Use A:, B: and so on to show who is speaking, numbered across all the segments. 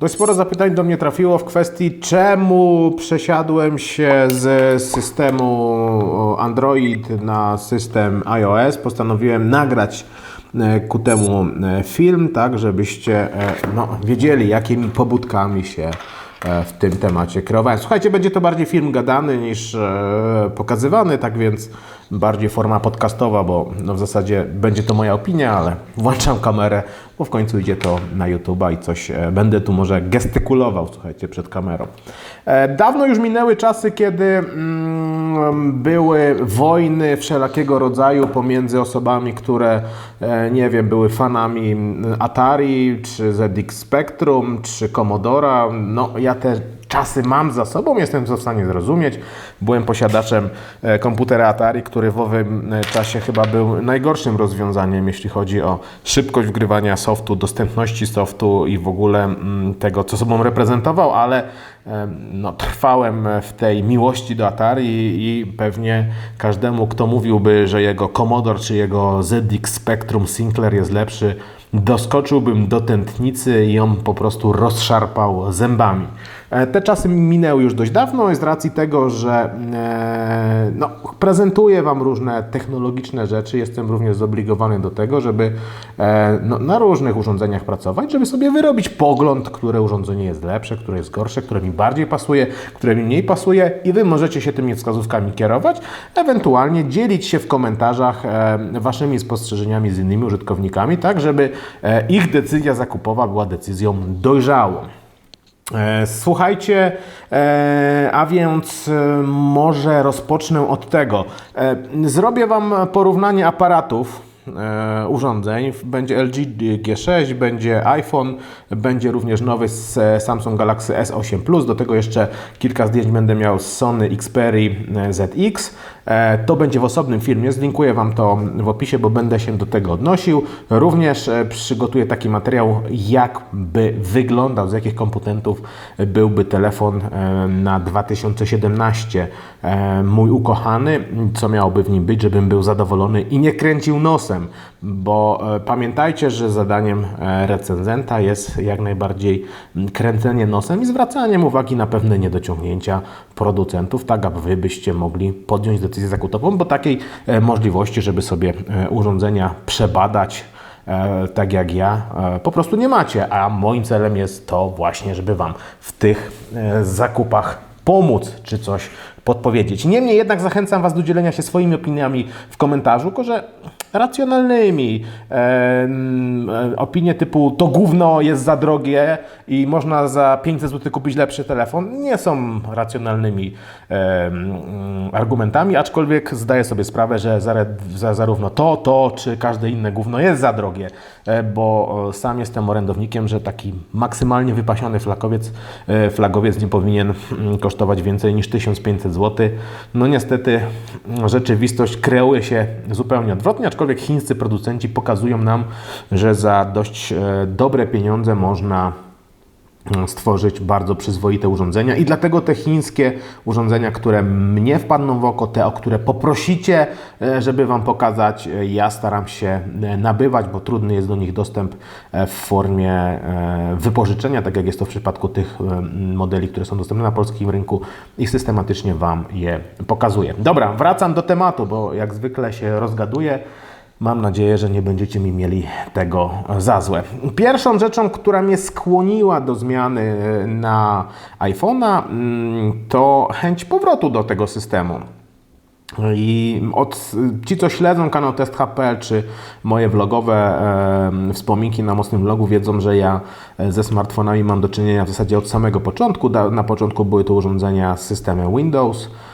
A: Dość sporo zapytań do mnie trafiło w kwestii, czemu przesiadłem się z systemu Android na system iOS. Postanowiłem nagrać e, ku temu e, film, tak żebyście e, no, wiedzieli, jakimi pobudkami się w tym temacie kierowałem. Słuchajcie, będzie to bardziej film gadany niż e, pokazywany, tak więc bardziej forma podcastowa, bo no w zasadzie będzie to moja opinia, ale włączam kamerę, bo w końcu idzie to na YouTube'a i coś e, będę tu może gestykulował, słuchajcie, przed kamerą. E, dawno już minęły czasy, kiedy mm, były wojny wszelakiego rodzaju pomiędzy osobami, które, e, nie wiem, były fanami Atari, czy ZX Spectrum, czy Commodora. No, ja te czasy mam za sobą, jestem w stanie zrozumieć. Byłem posiadaczem e, komputera Atari, który w owym e, czasie chyba był najgorszym rozwiązaniem, jeśli chodzi o szybkość wgrywania softu, dostępności softu i w ogóle mm, tego, co sobą reprezentował, ale e, no, trwałem w tej miłości do Atari i pewnie każdemu, kto mówiłby, że jego Commodore czy jego ZX Spectrum Sinclair jest lepszy, doskoczyłbym do tętnicy i ją po prostu rozszarpał zębami. E, Te czasy minęły już dość dawno z racji tego, że e, no, prezentuję Wam różne technologiczne rzeczy. Jestem również zobligowany do tego, żeby e, no, na różnych urządzeniach pracować, żeby sobie wyrobić pogląd, które urządzenie jest lepsze, które jest gorsze, które mi bardziej pasuje, które mi mniej pasuje i Wy możecie się tymi wskazówkami kierować, ewentualnie dzielić się w komentarzach Waszymi spostrzeżeniami z innymi użytkownikami, tak żeby ich decyzja zakupowa była decyzją dojrzałą. E, Słuchajcie, e, a więc e, może rozpocznę od tego. Zrobię Wam porównanie aparatów urządzeń. Będzie LG G6, będzie iPhone, będzie również nowy e, Samsung Galaxy S8 Plus. Do tego jeszcze kilka zdjęć będę miał z Sony Xperia e, ZX. E, To będzie w osobnym filmie, zlinkuję Wam to w opisie, bo będę się do tego odnosił. Również e, przygotuję taki materiał, jak by wyglądał, z jakich komponentów byłby telefon e, na 2017 e, mój ukochany, co miałoby w nim być, żebym był zadowolony i nie kręcił nosem, bo e, pamiętajcie, że zadaniem e, recenzenta jest jak najbardziej kręcenie nosem i zwracaniem uwagi na pewne niedociągnięcia producentów, tak aby Wy byście mogli podjąć decyzję zakupową, bo takiej e, możliwości, żeby sobie urządzenia przebadać, tak jak ja, po prostu nie macie. A moim celem jest to właśnie, żeby Wam w tych zakupach pomóc, czy coś podpowiedzieć. Niemniej jednak zachęcam Was do dzielenia się swoimi opiniami w komentarzu, tylko że racjonalnymi. E, opinie typu to gówno jest za drogie i można za 500 zł kupić lepszy telefon nie są racjonalnymi e, argumentami, aczkolwiek zdaję sobie sprawę, że za, za, zarówno to, to czy każde inne gówno jest za drogie, bo e, sam jestem orędownikiem, że taki maksymalnie wypasiony flagowiec, e, flagowiec nie powinien mm, kosztować więcej niż 1500 zł. No niestety mm, rzeczywistość kreuje się zupełnie odwrotnie, aczkolwiek chińscy producenci pokazują nam, że za dość e, dobre pieniądze można stworzyć bardzo przyzwoite urządzenia i dlatego te chińskie urządzenia, które mnie wpadną w oko, te, o które poprosicie, e, żeby Wam pokazać, e, ja staram się e, nabywać, bo trudny jest do nich dostęp w formie wypożyczenia, tak jak jest to w przypadku tych modeli, które są dostępne na polskim rynku i systematycznie Wam je pokazuję. Dobra, wracam do tematu, bo jak zwykle się rozgaduję. Mam nadzieję, że nie będziecie mi mieli tego za złe. Pierwszą rzeczą, która mnie skłoniła do zmiany na iPhone'a, mm, to chęć powrotu do tego systemu. I od, ci, co śledzą kanał Test.pl czy moje vlogowe e, wspominki na mocnym vlogu, wiedzą, że ja e, ze smartfonami mam do czynienia w zasadzie od samego początku. Na początku były to urządzenia z systemem Windows, e,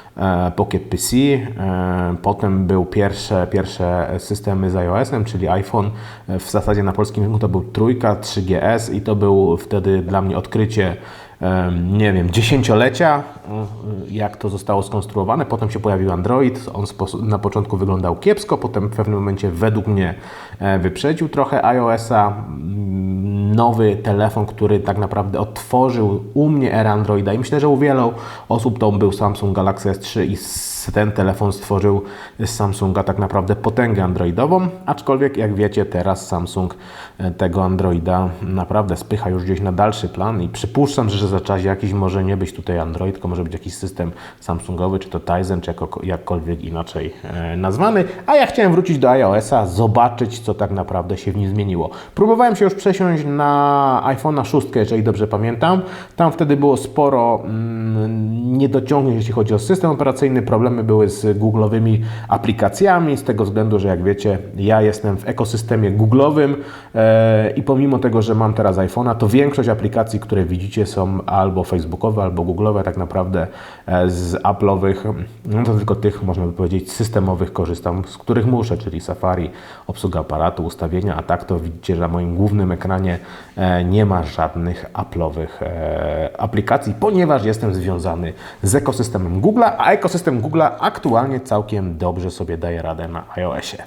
A: Pocket PC, e, potem był pierwsze, pierwsze systemy z iOS-em, czyli iPhone. E, W zasadzie na polskim rynku to był trójka, 3GS i to był wtedy dla mnie odkrycie nie wiem, dziesięciolecia, y, jak to zostało skonstruowane. Potem się pojawił Android. On na początku wyglądał kiepsko, potem w pewnym momencie według mnie e, wyprzedził trochę iOS-a. Mm, Nowy telefon, który tak naprawdę otworzył u mnie erę Androida i myślę, że u wielu osób to był Samsung Galaxy S3 i ten telefon stworzył z Samsunga tak naprawdę potęgę androidową, aczkolwiek jak wiecie teraz Samsung e, tego Androida naprawdę spycha już gdzieś na dalszy plan i przypuszczam, że za czas jakiś może nie być tutaj Android, tylko może być jakiś system Samsungowy, czy to Tizen, czy jakkolwiek inaczej e, nazwany, a ja chciałem wrócić do iOS-a, zobaczyć co tak naprawdę się w nim zmieniło. Próbowałem się już przesiąść na iPhone'a 6, jeżeli dobrze pamiętam, tam wtedy było sporo mm, niedociągnięć, jeśli chodzi o system operacyjny, problemy były z Google'owymi aplikacjami, z tego względu, że jak wiecie, ja jestem w ekosystemie Google'owym e, i pomimo tego, że mam teraz iPhone'a, to większość aplikacji, które widzicie są albo facebookowe, albo Google'owe, tak naprawdę e, z Apple'owych, no to tylko tych, można by powiedzieć, systemowych korzystam, z których muszę, czyli Safari, obsługa aparatu, ustawienia, a tak to widzicie, że na moim głównym ekranie e, nie ma żadnych Apple'owych aplikacji, ponieważ jestem związany z ekosystemem Google'a, a ekosystem Google'a aktualnie całkiem dobrze sobie daje radę na iOSie.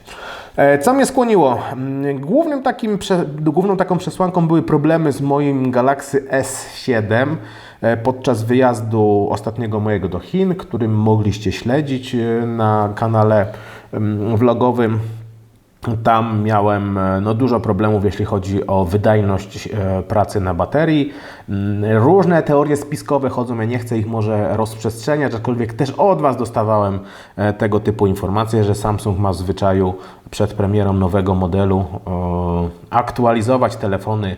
A: E, Co mnie skłoniło? Mm, Głównym takim, główną taką przesłanką były problemy z moim Galaxy S7 e, podczas wyjazdu ostatniego mojego do Chin, którym mogliście śledzić e, na kanale mm, vlogowym. Tam miałem e, no, dużo problemów, jeśli chodzi o wydajność e, pracy na baterii. Mm, Różne teorie spiskowe chodzą, ja nie chcę ich może rozprzestrzeniać, aczkolwiek też od Was dostawałem e, tego typu informacje, że Samsung ma w zwyczaju przed premierą nowego modelu aktualizować telefony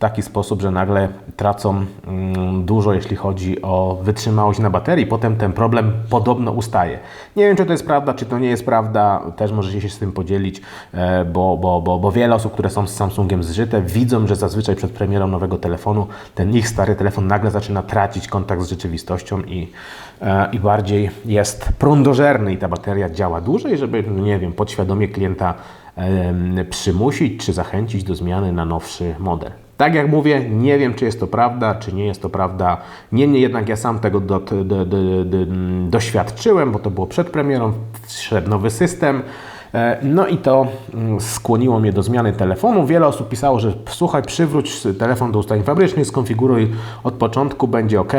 A: taki sposób, że nagle tracą mm, dużo, jeśli chodzi o wytrzymałość na baterii. Potem ten problem podobno ustaje. Nie wiem, czy to jest prawda, czy to nie jest prawda. Też możecie się z tym podzielić, e, bo, bo, bo, bo wiele osób, które są z Samsungiem zżyte, widzą, że zazwyczaj przed premierą nowego telefonu ten ich stary telefon nagle zaczyna tracić kontakt z rzeczywistością i, e, i bardziej jest prądożerny i ta bateria działa dłużej, żeby, no nie wiem, podświadomie klienta przymusić czy zachęcić do zmiany na nowszy model. Tak jak mówię, nie wiem, czy jest to prawda, czy nie jest to prawda. Niemniej jednak ja sam tego do, do, do, do, doświadczyłem, bo to było przed premierą, wszedł nowy system. E, No i to mm, skłoniło mnie do zmiany telefonu. Wiele osób pisało, że słuchaj, przywróć telefon do ustawień fabrycznych, skonfiguruj od początku, będzie ok,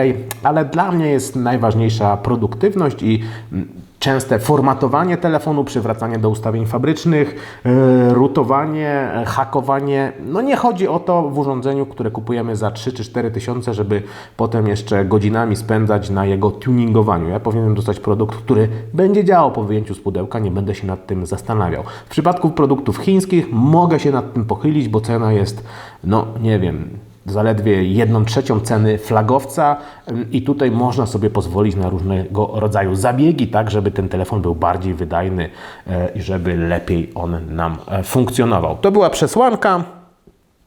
A: ale dla mnie jest najważniejsza produktywność i mm, częste formatowanie telefonu, przywracanie do ustawień fabrycznych, yy, rutowanie, e, hakowanie. No nie chodzi o to w urządzeniu, które kupujemy za 3 czy 4 tysiące, żeby potem jeszcze godzinami spędzać na jego tuningowaniu. Ja powinienem dostać produkt, który będzie działał po wyjęciu z pudełka, nie będę się nad tym zastanawiał. W przypadku produktów chińskich mogę się nad tym pochylić, bo cena jest, no nie wiem, zaledwie jedną trzecią ceny flagowca i tutaj można sobie pozwolić na różnego rodzaju zabiegi, tak żeby ten telefon był bardziej wydajny e, i żeby lepiej on nam e, funkcjonował. To była przesłanka.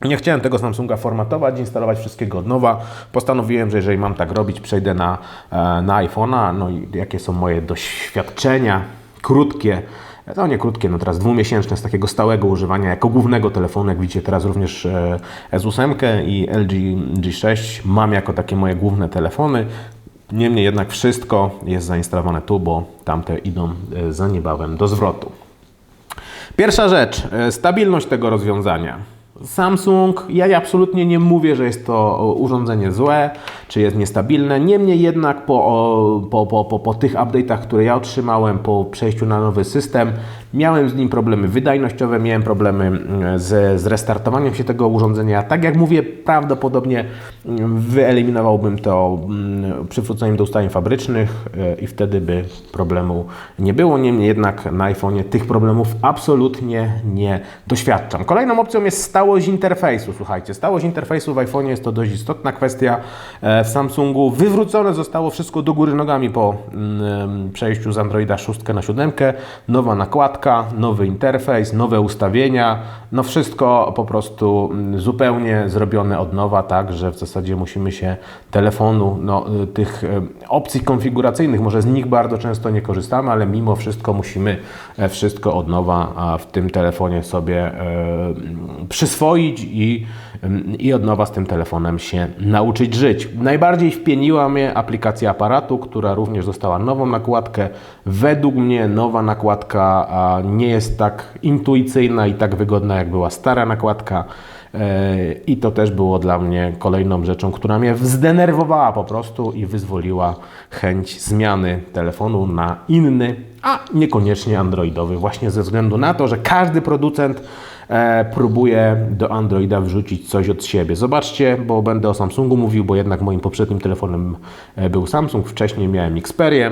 A: Nie chciałem tego Samsunga formatować, instalować wszystkiego od nowa. Postanowiłem, że jeżeli mam tak robić, przejdę na, e, na iPhone'a. No i jakie są moje doświadczenia krótkie, no nie krótkie, no teraz dwumiesięczne z takiego stałego używania jako głównego telefonu, jak widzicie teraz również e, S8 i LG G6 mam jako takie moje główne telefony. Niemniej jednak wszystko jest zainstalowane tu, bo tamte idą e, za niebawem do zwrotu. Pierwsza rzecz, e, stabilność tego rozwiązania. Samsung, ja absolutnie nie mówię, że jest to urządzenie złe, czy jest niestabilne. Niemniej jednak po, po, po, po, po tych update'ach, które ja otrzymałem, po przejściu na nowy system, miałem z nim problemy wydajnościowe, miałem problemy mm, z, z restartowaniem się tego urządzenia. Tak jak mówię, prawdopodobnie mm, wyeliminowałbym to mm, przywróceniem do ustawień fabrycznych e, i wtedy by problemu nie było. Niemniej jednak na iPhone'ie tych problemów absolutnie nie doświadczam. Kolejną opcją jest stałość interfejsu. Słuchajcie, stałość interfejsu w iPhone'ie jest to dość istotna kwestia. W Samsungu wywrócone zostało wszystko do góry nogami po mm, przejściu z Androida 6 na 7. Nowa nakładka, nowy interfejs, nowe ustawienia. No wszystko po prostu mm, zupełnie zrobione od nowa, tak, że w zasadzie musimy się telefonu, no, y, tych opcji konfiguracyjnych, może z nich bardzo często nie korzystamy, ale mimo wszystko musimy e, wszystko od nowa w tym telefonie sobie e, przyswoić i, i od nowa z tym telefonem się nauczyć żyć. Najbardziej wpieniła mnie aplikacja aparatu, która również dostała nową nakładkę. Według mnie nowa nakładka nie jest tak intuicyjna i tak wygodna, jak była stara nakładka. E, I to też było dla mnie kolejną rzeczą, która mnie zdenerwowała po prostu i wyzwoliła chęć zmiany telefonu na inny, a niekoniecznie androidowy, właśnie ze względu na to, że każdy producent e, próbuje do Androida wrzucić coś od siebie. Zobaczcie, bo będę o Samsungu mówił, bo jednak moim poprzednim telefonem e, był Samsung, wcześniej miałem Xperię.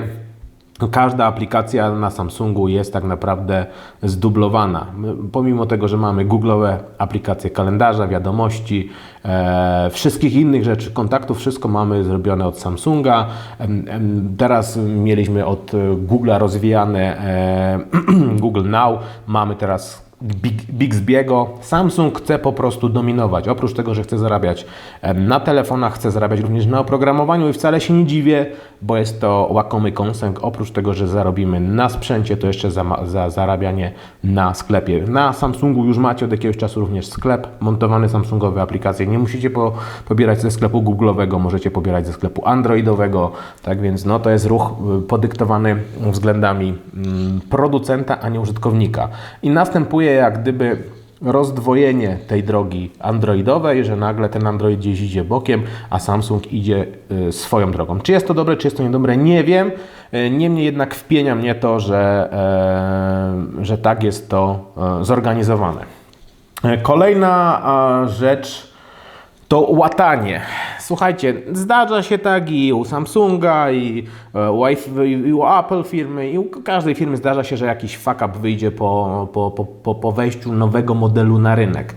A: Każda aplikacja na Samsungu jest tak naprawdę zdublowana. Pomimo tego, że mamy Google'owe aplikacje kalendarza, wiadomości, e, wszystkich innych rzeczy, kontaktów, wszystko mamy zrobione od Samsunga. E, e, teraz mieliśmy od Google'a rozwijane e, Google Now, mamy teraz Bixby'ego. Samsung chce po prostu dominować. Oprócz tego, że chce zarabiać na telefonach, chce zarabiać również na oprogramowaniu i wcale się nie dziwię, bo jest to łakomy kąsek. Oprócz tego, że zarobimy na sprzęcie, to jeszcze za, za zarabianie na sklepie. Na Samsungu już macie od jakiegoś czasu również sklep, montowany Samsungowe aplikacje. Nie musicie po, pobierać ze sklepu Google'owego, możecie pobierać ze sklepu Androidowego. Tak więc no, to jest ruch y, podyktowany względami mm, producenta, a nie użytkownika. I następuje jak gdyby rozdwojenie tej drogi androidowej, że nagle ten Android gdzieś idzie bokiem, a Samsung idzie y, swoją drogą. Czy jest to dobre, czy jest to niedobre, nie wiem. Y, niemniej jednak wpienia mnie to, że, e, że tak jest to zorganizowane. Kolejna rzecz, to łatanie. Słuchajcie, zdarza się tak i u Samsunga, i e, i u Apple firmy, i u każdej firmy zdarza się, że jakiś fuck up wyjdzie po, po, po, po wejściu nowego modelu na rynek.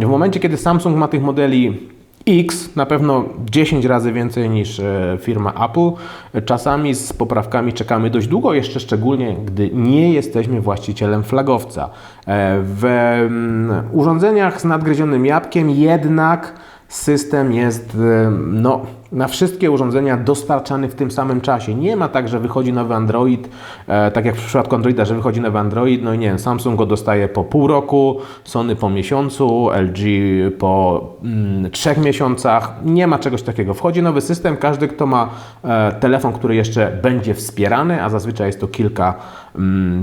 A: W momencie, kiedy Samsung ma tych modeli X, na pewno 10 razy więcej niż e, firma Apple. Czasami z poprawkami czekamy dość długo, jeszcze szczególnie gdy nie jesteśmy właścicielem flagowca. E, w urządzeniach z nadgryzionym jabłkiem jednak system jest no, na wszystkie urządzenia dostarczany w tym samym czasie. Nie ma tak, że wychodzi nowy Android, e, tak jak w przypadku Androida, że wychodzi nowy Android, no i nie wiem, Samsung go dostaje po pół roku, Sony po miesiącu, LG po mm, trzech miesiącach. Nie ma czegoś takiego. Wchodzi nowy system, każdy, kto ma e, telefon, który jeszcze będzie wspierany, a zazwyczaj jest to kilka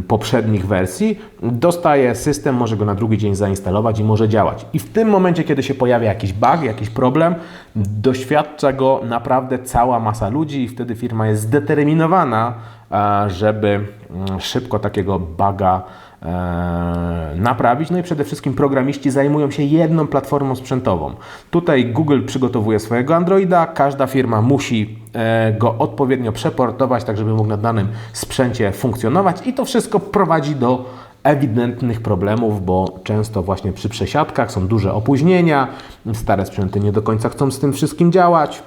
A: poprzednich wersji, dostaje system, może go na drugi dzień zainstalować i może działać. I w tym momencie, kiedy się pojawia jakiś bug, jakiś problem, doświadcza go naprawdę cała masa ludzi i wtedy firma jest zdeterminowana, e, żeby mm, szybko takiego buga e, naprawić. No i przede wszystkim programiści zajmują się jedną platformą sprzętową. Tutaj Google przygotowuje swojego Androida, każda firma musi go odpowiednio przeportować, tak żeby mógł na danym sprzęcie funkcjonować i to wszystko prowadzi do ewidentnych problemów, bo często właśnie przy przesiadkach są duże opóźnienia, stare sprzęty nie do końca chcą z tym wszystkim działać.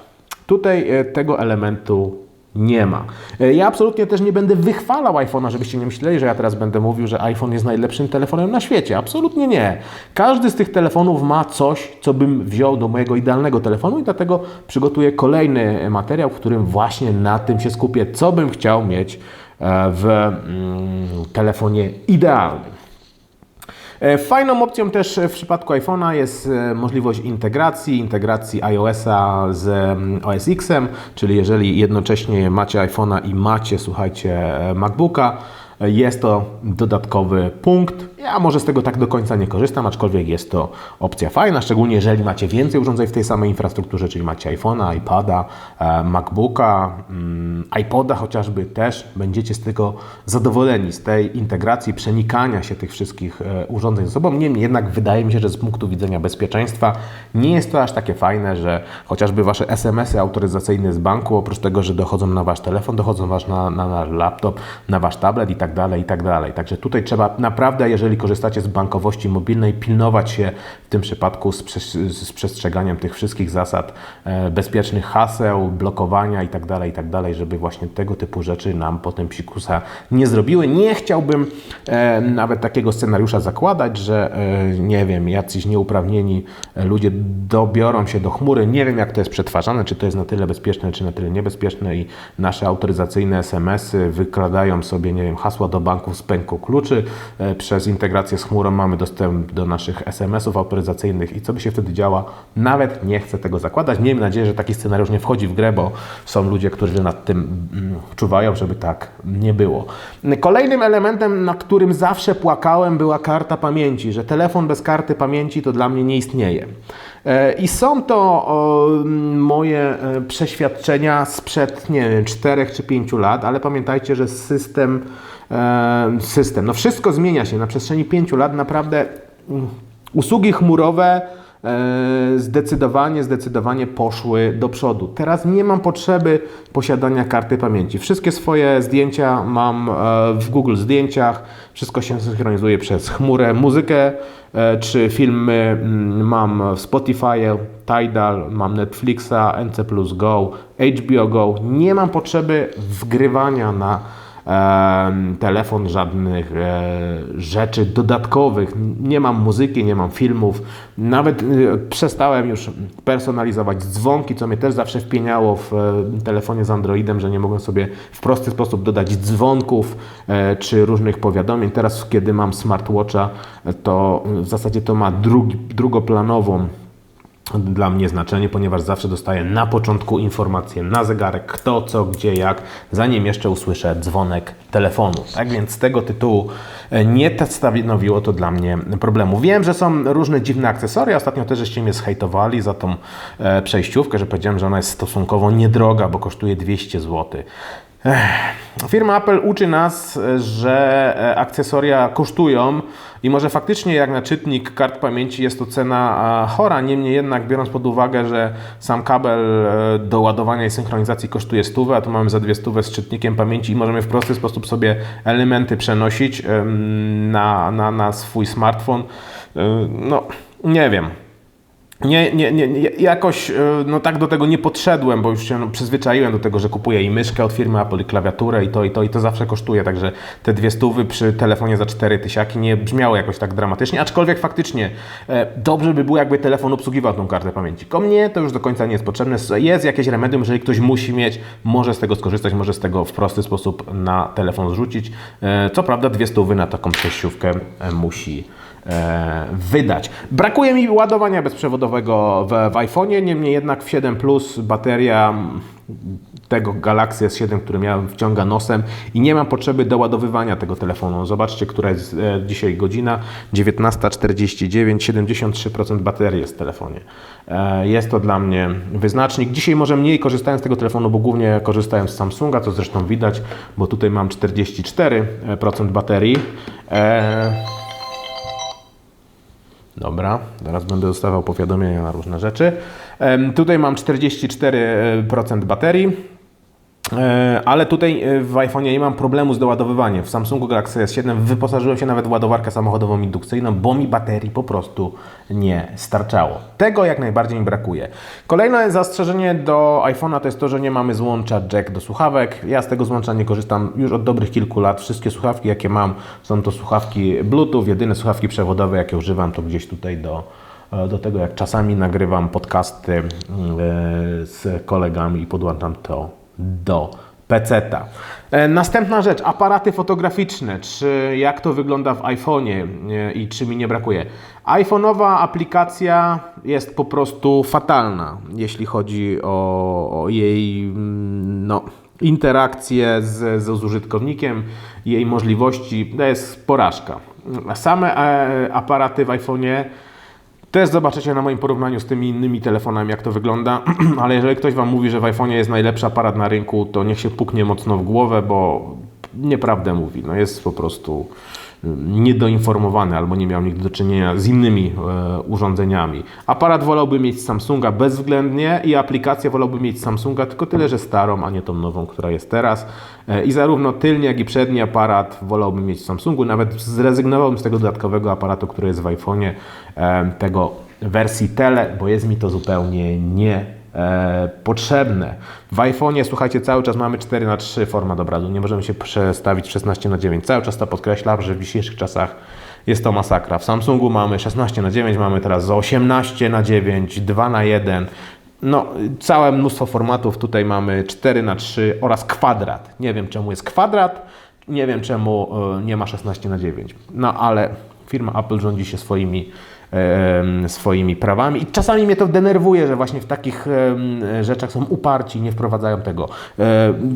A: Tutaj e, tego elementu nie ma. E, ja absolutnie też nie będę wychwalał iPhone'a, żebyście nie myśleli, że ja teraz będę mówił, że iPhone jest najlepszym telefonem na świecie. Absolutnie nie. Każdy z tych telefonów ma coś, co bym wziął do mojego idealnego telefonu i dlatego przygotuję kolejny materiał, w którym właśnie na tym się skupię, co bym chciał mieć e, w mm, telefonie idealnym. E, fajną opcją też w przypadku iPhone'a jest e, możliwość integracji, integracji iOS-a z mm, OS X-em, czyli jeżeli jednocześnie macie iPhone'a i macie, słuchajcie, e, MacBooka, jest to dodatkowy punkt. Ja może z tego tak do końca nie korzystam, aczkolwiek jest to opcja fajna, szczególnie jeżeli macie więcej urządzeń w tej samej infrastrukturze, czyli macie iPhone'a, iPada, e, MacBooka, mm, iPoda chociażby też będziecie z tego zadowoleni, z tej integracji, przenikania się tych wszystkich e, urządzeń ze sobą. Niemniej jednak wydaje mi się, że z punktu widzenia bezpieczeństwa nie jest to aż takie fajne, że chociażby Wasze SMS-y autoryzacyjne z banku, oprócz tego, że dochodzą na Wasz telefon, dochodzą wasz na, na, na laptop, na Wasz tablet i tak tak dalej, i tak dalej. Także tutaj trzeba naprawdę, jeżeli korzystacie z bankowości mobilnej, pilnować się w tym przypadku z, z przestrzeganiem tych wszystkich zasad e, bezpiecznych haseł, blokowania i tak dalej, i tak żeby właśnie tego typu rzeczy nam potem psikusa nie zrobiły. Nie chciałbym e, nawet takiego scenariusza zakładać, że e, nie wiem, jacyś nieuprawnieni ludzie dobiorą się do chmury. Nie wiem, jak to jest przetwarzane, czy to jest na tyle bezpieczne, czy na tyle niebezpieczne i nasze autoryzacyjne SMS-y wykradają sobie, nie wiem, hasła do banków z pęku kluczy. E, przez integrację z chmurą mamy dostęp do naszych SMS-ów motoryzacyjnych i co by się wtedy działo, nawet nie chcę tego zakładać. Miejmy nadzieję, że taki scenariusz nie wchodzi w grę, bo są ludzie, którzy nad tym mm, czuwają, żeby tak nie było. Kolejnym elementem, na którym zawsze płakałem, była karta pamięci, że telefon bez karty pamięci to dla mnie nie istnieje. E, I są to o, moje e, przeświadczenia sprzed, nie wiem, 4 czy 5 lat, ale pamiętajcie, że system, system, no wszystko zmienia się na przestrzeni 5 lat, naprawdę mm, usługi chmurowe e, zdecydowanie, zdecydowanie poszły do przodu. Teraz nie mam potrzeby posiadania karty pamięci. Wszystkie swoje zdjęcia mam e, w Google Zdjęciach, wszystko się synchronizuje przez chmurę. Muzykę e, czy filmy mm, mam w Spotify, Tidal, mam Netflixa, NC Plus Go, HBO Go. Nie mam potrzeby wgrywania na telefon żadnych e, rzeczy dodatkowych. Nie mam muzyki, nie mam filmów. Nawet e, przestałem już personalizować dzwonki, co mnie też zawsze wpieniało w e, telefonie z Androidem, że nie mogłem sobie w prosty sposób dodać dzwonków czy różnych powiadomień. Teraz, kiedy mam smartwatcha, to w zasadzie to ma drugi, drugoplanową dla mnie znaczenie, ponieważ zawsze dostaję na początku informację na zegarek, kto, co, gdzie, jak, zanim jeszcze usłyszę dzwonek telefonu. Tak więc z tego tytułu e, nie stanowiło to dla mnie problemu. Wiem, że są różne dziwne akcesoria. Ostatnio też żeście mnie zhejtowali za tą e, przejściówkę, że powiedziałem, że ona jest stosunkowo niedroga, bo kosztuje 200 zł. Firma Apple uczy nas, że e, akcesoria kosztują i może faktycznie jak na czytnik kart pamięci jest to cena chora, niemniej jednak biorąc pod uwagę, że sam kabel e, do ładowania i synchronizacji kosztuje stówę, a tu mamy za dwie stówę z czytnikiem pamięci i możemy w prosty sposób sobie elementy przenosić na, na, na swój smartfon, e, no nie wiem. Nie, nie, nie, jakoś e, no tak do tego nie podszedłem, bo już się no, przyzwyczaiłem do tego, że kupuję i myszkę od firmy Apple, i klawiaturę, i to, i to, i to zawsze kosztuje, także te dwie stówy przy telefonie za cztery tysiaki nie brzmiało jakoś tak dramatycznie, aczkolwiek faktycznie e, dobrze by było, jakby telefon obsługiwał tą kartę pamięci. Ko mnie to już do końca nie jest potrzebne, jest jakieś remedium, jeżeli ktoś musi mieć, może z tego skorzystać, może z tego w prosty sposób na telefon zrzucić. E, co prawda dwie stówy na taką przejściówkę musi E, wydać. Brakuje mi ładowania bezprzewodowego w, w iPhone'ie, niemniej jednak w 7 Plus bateria tego Galaxy S7, który miałem, wciąga nosem i nie mam potrzeby doładowywania tego telefonu. Zobaczcie, która jest e, dzisiaj godzina 19.49, 73% baterii jest w telefonie. E, jest to dla mnie wyznacznik. Dzisiaj może mniej korzystałem z tego telefonu, bo głównie korzystałem z Samsunga, co zresztą widać, bo tutaj mam 44% baterii. Dobra, teraz będę dostawał powiadomienia na różne rzeczy. Tutaj mam 44% baterii. E, ale tutaj e, w iPhone nie mam problemu z doładowywaniem. W Samsungu Galaxy S7 wyposażyłem się nawet w ładowarkę samochodową indukcyjną, bo mi baterii po prostu nie starczało. Tego jak najbardziej mi brakuje. Kolejne zastrzeżenie do iPhone'a to jest to, że nie mamy złącza jack do słuchawek. Ja z tego złącza nie korzystam już od dobrych kilku lat. Wszystkie słuchawki jakie mam są to słuchawki Bluetooth. Jedyne słuchawki przewodowe jakie używam to gdzieś tutaj do e, do tego, jak czasami nagrywam podcasty z kolegami i podłączam to do PC-ta. E, następna rzecz, aparaty fotograficzne, czy jak to wygląda w iPhone'ie e, i czy mi nie brakuje. iPhone'owa aplikacja jest po prostu fatalna, jeśli chodzi o, o jej mm, no, interakcję z, z użytkownikiem, jej możliwości, to jest porażka. Same e, aparaty w iPhone'ie też zobaczycie na moim porównaniu z tymi innymi telefonami, jak to wygląda, ale jeżeli ktoś Wam mówi, że w iPhone'ie jest najlepszy aparat na rynku, to niech się puknie mocno w głowę, bo nieprawdę mówi. No jest po prostu niedoinformowany albo nie miał nigdy do czynienia z innymi e, urządzeniami. Aparat wolałby mieć Samsunga bezwzględnie i aplikację wolałby mieć Samsunga, tylko tyle, że starą, a nie tą nową, która jest teraz. E, I zarówno tylny, jak i przedni aparat wolałby mieć Samsungu. Nawet zrezygnowałbym z tego dodatkowego aparatu, który jest w iPhone'ie, e, tego wersji tele, bo jest mi to zupełnie nie e, potrzebne. W iPhone'ie, słuchajcie, cały czas mamy 4 na 3 format obrazu. Nie możemy się przestawić 16 na 9. Cały czas to podkreślam, że w dzisiejszych czasach jest to masakra. W Samsungu mamy 16 na 9, mamy teraz 18 na 9, 2 na 1. No, całe mnóstwo formatów. Tutaj mamy 4 na 3 oraz kwadrat. Nie wiem czemu jest kwadrat, nie wiem czemu e, nie ma 16 na 9. No ale firma Apple rządzi się swoimi swoimi prawami i czasami mnie to denerwuje, że właśnie w takich rzeczach są uparci nie wprowadzają tego.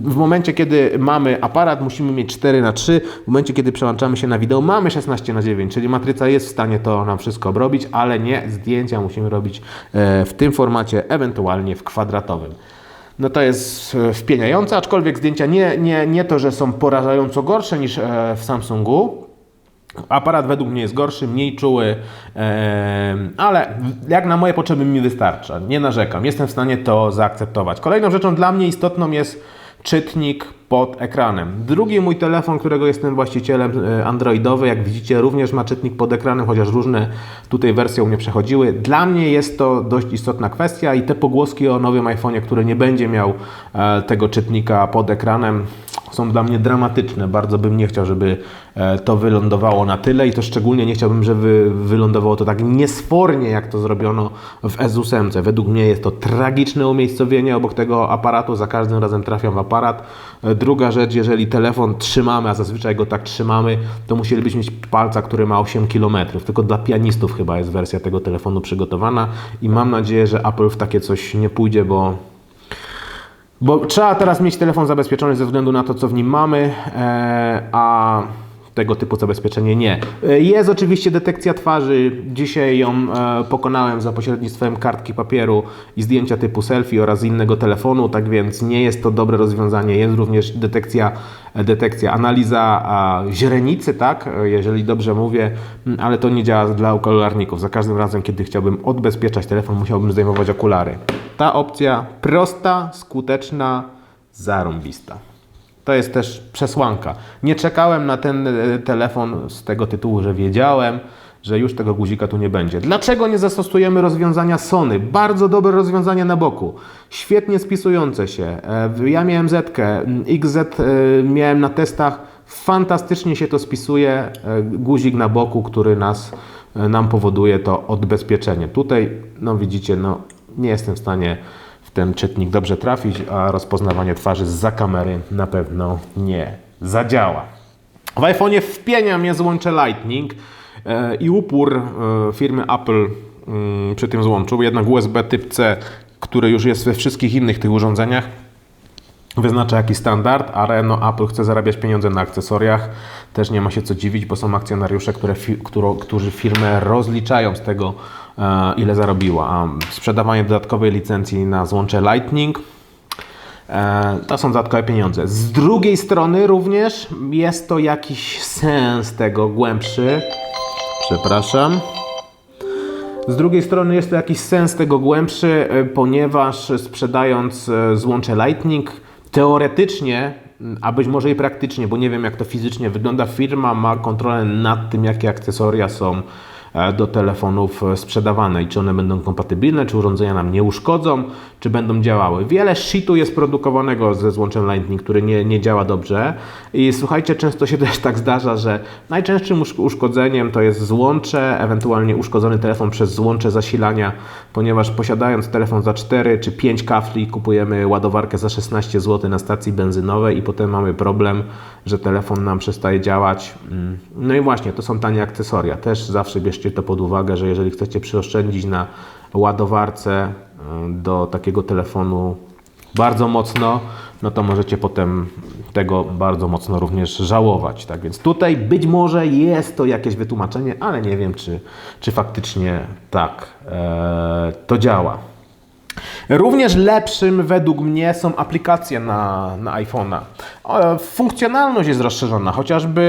A: W momencie, kiedy mamy aparat, musimy mieć 4 na 3 w momencie, kiedy przełączamy się na wideo, mamy 16 na 9 czyli matryca jest w stanie to nam wszystko obrobić, ale nie zdjęcia musimy robić e, w tym formacie, ewentualnie w kwadratowym. No to jest e, wpieniające, aczkolwiek zdjęcia nie, nie, nie to, że są porażająco gorsze niż e, w Samsungu, Aparat według mnie jest gorszy, mniej czuły, ale jak na moje potrzeby mi wystarcza. Nie narzekam, jestem w stanie to zaakceptować. Kolejną rzeczą dla mnie istotną jest czytnik pod ekranem. Drugi mój telefon, którego jestem właścicielem e, androidowy, jak widzicie, również ma czytnik pod ekranem, chociaż różne tutaj wersje u mnie przechodziły. Dla mnie jest to dość istotna kwestia i te pogłoski o nowym iPhone'ie, który nie będzie miał e, tego czytnika pod ekranem, są dla mnie dramatyczne. Bardzo bym nie chciał, żeby to wylądowało na tyle i to szczególnie nie chciałbym, żeby wylądowało to tak niesfornie, jak to zrobiono w S8. Według mnie jest to tragiczne umiejscowienie obok tego aparatu. Za każdym razem trafiam w aparat. E, Druga rzecz, jeżeli telefon trzymamy, a zazwyczaj go tak trzymamy, to musielibyśmy mieć palca, który ma 8 km. Tylko dla pianistów chyba jest wersja tego telefonu przygotowana i mam nadzieję, że Apple w takie coś nie pójdzie, bo bo trzeba teraz mieć telefon zabezpieczony ze względu na to, co w nim mamy, e, a tego typu zabezpieczenie nie. E, Jest oczywiście detekcja twarzy. Dzisiaj ją e, pokonałem za pośrednictwem kartki papieru i zdjęcia typu selfie oraz innego telefonu, tak więc nie jest to dobre rozwiązanie. Jest również detekcja, detekcja analiza źrenicy, tak, e, jeżeli dobrze mówię, ale to nie działa dla okularników. Za każdym razem, kiedy chciałbym odbezpieczać telefon, musiałbym zdejmować okulary. Ta opcja prosta, skuteczna, zarąbista. To jest też przesłanka. Nie czekałem na ten e, telefon z tego tytułu, że wiedziałem, że już tego guzika tu nie będzie. Dlaczego nie zastosujemy rozwiązania Sony? Bardzo dobre rozwiązanie na boku. Świetnie spisujące się. E, Ja miałem Z, XZ e, miałem na testach. Fantastycznie się to spisuje. Guzik na boku, który nas, nam powoduje to odbezpieczenie. Tutaj, no widzicie, no nie jestem w stanie ten czytnik dobrze trafić, a rozpoznawanie twarzy za kamery na pewno nie zadziała. W iPhone'ie wpienia mnie złącze Lightning e, i upór e, firmy Apple mm, przy tym złączu, jednak USB typ C, który już jest we wszystkich innych tych urządzeniach, wyznacza jakiś standard, ale no Apple chce zarabiać pieniądze na akcesoriach. Też nie ma się co dziwić, bo są akcjonariusze, które fi, którą, którzy firmę rozliczają z tego, ile zarobiła. A sprzedawanie dodatkowej licencji na złącze Lightning e, to są dodatkowe pieniądze. Z drugiej strony również jest to jakiś sens tego głębszy. Przepraszam. Z drugiej strony jest to jakiś sens tego głębszy, e, ponieważ sprzedając e, złącze Lightning, teoretycznie, a być może i praktycznie, bo nie wiem jak to fizycznie wygląda, firma ma kontrolę nad tym, jakie akcesoria są e, do telefonów e, sprzedawane i czy one będą kompatybilne, czy urządzenia nam nie uszkodzą, czy będą działały. Wiele shitu jest produkowanego ze złączem Lightning, który nie, nie działa dobrze i słuchajcie, często się też tak zdarza, że najczęstszym usz- uszkodzeniem to jest złącze, ewentualnie uszkodzony telefon przez złącze zasilania, ponieważ posiadając telefon za 4 czy 5 kafli kupujemy ładowarkę za 16 zł na stacji benzynowej i potem mamy problem, że telefon nam przestaje działać. Mm. No i właśnie, to są tanie akcesoria. Też zawsze bierzcie to pod uwagę, że jeżeli chcecie przyoszczędzić na ładowarce y, do takiego telefonu bardzo mocno, no to możecie potem tego bardzo mocno również żałować. Tak więc tutaj być może jest to jakieś wytłumaczenie, ale nie wiem, czy, czy faktycznie tak e, to działa. Również lepszym według mnie są aplikacje na, na iPhone'a. Funkcjonalność jest rozszerzona, chociażby,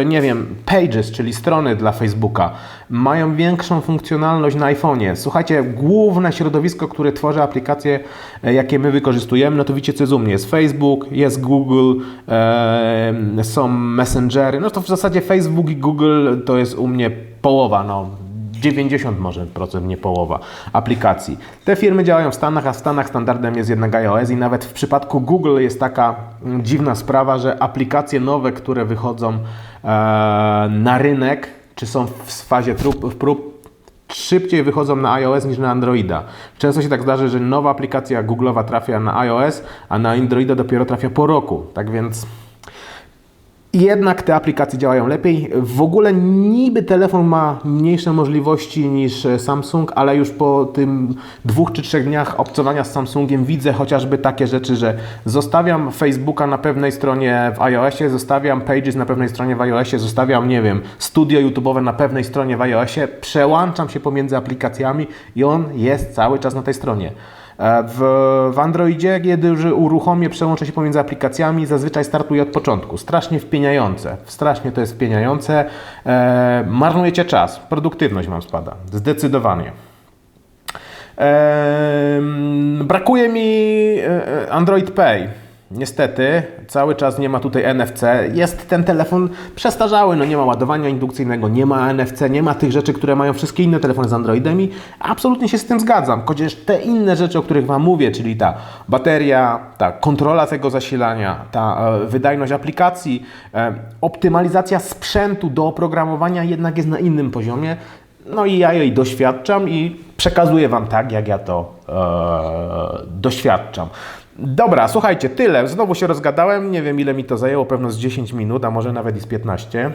A: e, nie wiem, Pages, czyli strony dla Facebooka, mają większą funkcjonalność na iPhone'ie. Słuchajcie, główne środowisko, które tworzy aplikacje, e, jakie my wykorzystujemy, no to widzicie, co jest u mnie. Jest Facebook, jest Google, e, są Messengery. No to w zasadzie Facebook i Google to jest u mnie połowa, no 90 może procent, nie połowa aplikacji. Te firmy działają w Stanach, a w Stanach standardem jest jednak iOS i nawet w przypadku Google jest taka mm, dziwna sprawa, że aplikacje nowe, które wychodzą e, na rynek, czy są w fazie prób, prób szybciej wychodzą na iOS niż na Androida. Często się tak zdarzy, że nowa aplikacja Google'owa trafia na iOS, a na Androida dopiero trafia po roku. Tak więc jednak te aplikacje działają lepiej. W ogóle niby telefon ma mniejsze możliwości niż e, Samsung, ale już po tym dwóch czy trzech dniach obcowania z Samsungiem widzę chociażby takie rzeczy, że zostawiam Facebooka na pewnej stronie w iOSie, zostawiam Pages na pewnej stronie w iOSie, zostawiam, nie wiem, studio YouTube'owe na pewnej stronie w iOSie, przełączam się pomiędzy aplikacjami i on jest cały czas na tej stronie. E, W, w Androidzie, kiedy już uruchomię, przełączę się pomiędzy aplikacjami, zazwyczaj startuję od początku. Strasznie wpieniające. Strasznie to jest wpieniające. E, marnujecie czas. Produktywność Wam spada. Zdecydowanie. Em, brakuje mi e, Android Pay. Niestety, cały czas nie ma tutaj NFC. Jest ten telefon przestarzały, no nie ma ładowania indukcyjnego, nie ma NFC, nie ma tych rzeczy, które mają wszystkie inne telefony z Androidem i absolutnie się z tym zgadzam. Chociaż te inne rzeczy, o których Wam mówię, czyli ta bateria, ta kontrola tego zasilania, ta e, wydajność aplikacji, e, optymalizacja sprzętu do oprogramowania jednak jest na innym poziomie. No i ja jej doświadczam i przekazuję Wam tak, jak ja to e, doświadczam. Dobra, słuchajcie, tyle. Znowu się rozgadałem. Nie wiem, ile mi to zajęło, pewno z 10 minut, a może nawet i z 15.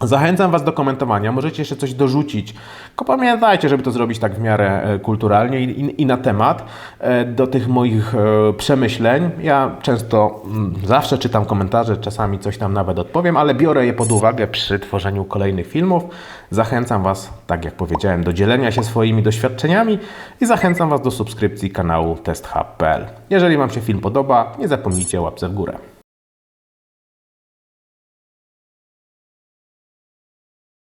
A: Zachęcam Was do komentowania. Możecie jeszcze coś dorzucić. Tylko pamiętajcie, żeby to zrobić tak w miarę e, kulturalnie i, na temat e, do tych moich e, przemyśleń. Ja często, mm, zawsze czytam komentarze, czasami coś tam nawet odpowiem, ale biorę je pod uwagę przy tworzeniu kolejnych filmów. Zachęcam Was, tak jak powiedziałem, do dzielenia się swoimi doświadczeniami i zachęcam Was do subskrypcji kanału TestHub.pl. Jeżeli Wam się film podoba, nie zapomnijcie łapce w górę.